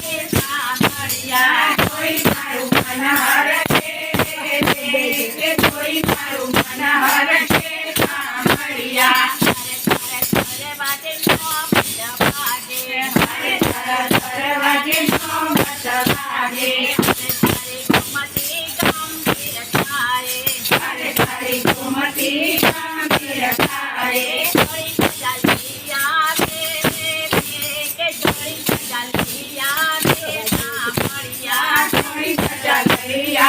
કે સા મરિયા તુઈ મારુ મન હરકે કે લે લે લે તુઈ મારુ મન હરકે કે સા મરિયા સરે સરે વાજે મો મઠા વાજે સરે સરે વાજે મો મઠા વાજે તુરી думતી ગમિર કાહે સરે સરે думતી ગમિર કાહે Maybe I